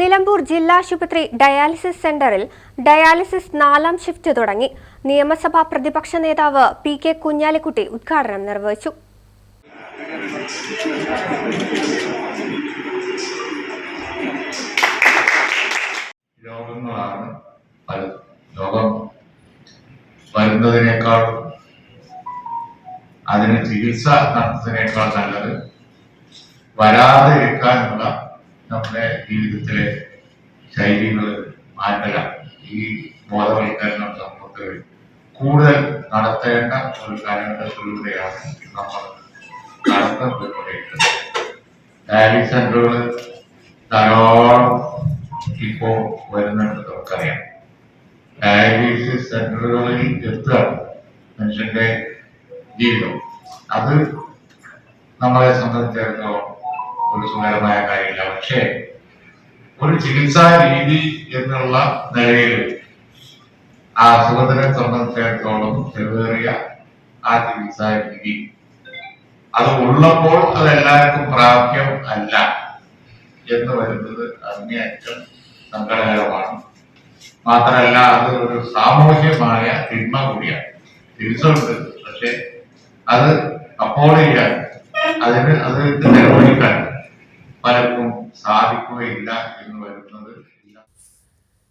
Nilambur ജില്ലാശുപത്രി dialysis സെന്ററിൽ dialysis നാലാം shift തുടങ്ങി. നിയമസഭാ പ്രതിപക്ഷ നേതാവ് പി കെ കുഞ്ഞാലിക്കുട്ടി ഉദ്ഘാടനം നിർവഹിച്ചു. അതിന് ചികിത്സ നടത്തുന്നതിനേക്കാൾ നല്ലത് വരാതെ ഇരിക്കാനുള്ള നമ്മുടെ ജീവിതത്തിലെ ശൈലികൾ മാറ്റുക ഈ ബോധവൽക്കരണം സമൂഹത്തിൽ കൂടുതൽ നടത്തേണ്ട ഒരു കാലഘട്ടത്തിലൂടെയാണ് നമ്മൾ നടത്തപ്പെട്ടുകൊണ്ടിരിക്കുന്നത് ഡയാലിസ് സെന്ററുകൾ ധാരാളം ഇപ്പോ വരുന്നുണ്ട് നമുക്കറിയാം. ഡയാലിസിസ് സെന്ററുകളിൽ എത്തുക മനുഷ്യന്റെ ജീവിതം. അത് നമ്മളെ സംബന്ധിച്ചിടത്തോളം ഒരു സുഖകരമായ കാര്യമില്ല. പക്ഷേ ഒരു ചികിത്സാ രീതി എന്നുള്ള നിലയിൽ ആ അസുഖത്തിനെ സംബന്ധിച്ചിടത്തോളം ചെറുതേറിയ ആ ചികിത്സാ രീതി. അത് ഉള്ളപ്പോൾ അത് എല്ലാവർക്കും പ്രാപ്യം അല്ല എന്ന് വരുന്നത് അങ്ങേയറ്റം സങ്കടകരമാണ്. മാത്രമല്ല അത് ഒരു സാമൂഹ്യമായ തിന്മ കൂടിയാണ്. തിരിച്ചുണ്ട് പക്ഷെ അത് അപ്പോൾ ചെയ്യാൻ അതിന് അത് നിർവഹിക്കാൻ പലർക്കും സാധിക്കുകയില്ല എന്ന് വരുന്നത്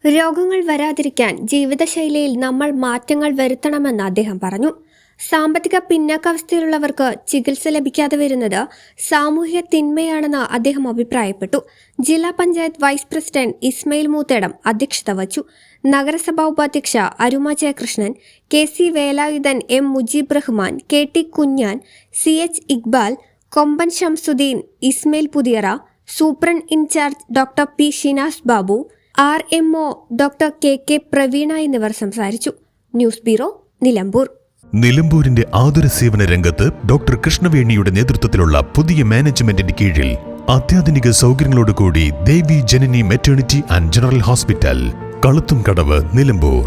രോഗങ്ങൾ വരാതിരിക്കാൻ ജീവിതശൈലിയിൽ നമ്മൾ മാറ്റങ്ങൾ വരുത്തണമെന്ന് അദ്ദേഹം പറഞ്ഞു. സാമ്പത്തിക പിന്നാക്കാവസ്ഥയിലുള്ളവർക്ക് ചികിത്സ ലഭിക്കാതെ വരുന്നത് സാമൂഹ്യ തിന്മയാണെന്ന് അദ്ദേഹം അഭിപ്രായപ്പെട്ടു. ജില്ലാ പഞ്ചായത്ത് വൈസ് പ്രസിഡന്റ് ഇസ്മയിൽ മൂത്തേടം അധ്യക്ഷത വച്ചു. നഗരസഭാ ഉപാധ്യക്ഷ Aruma Jayakrishnan K C Velayudhan M Mujeeb Rahman K T Kunhan C H Iqbal Komban Shamsuddin Ismail Puthiyara superintendent in charge doctor P Shinas Babu R M O doctor K K Praveena എന്നിവർ സംസാരിച്ചു. News bureau Nilambur. നിലമ്പൂരിന്റെ ആതുര സേവന രംഗത്ത് doctor കൃഷ്ണവേണിയുടെ നേതൃത്വത്തിലുള്ള പുതിയ മാനേജ്മെന്റിന്റെ കീഴിൽ അത്യാധുനിക സൗകര്യങ്ങളോടുകൂടി Devi Janani maternity and general hospital Kaluthumkadavu Nilambur.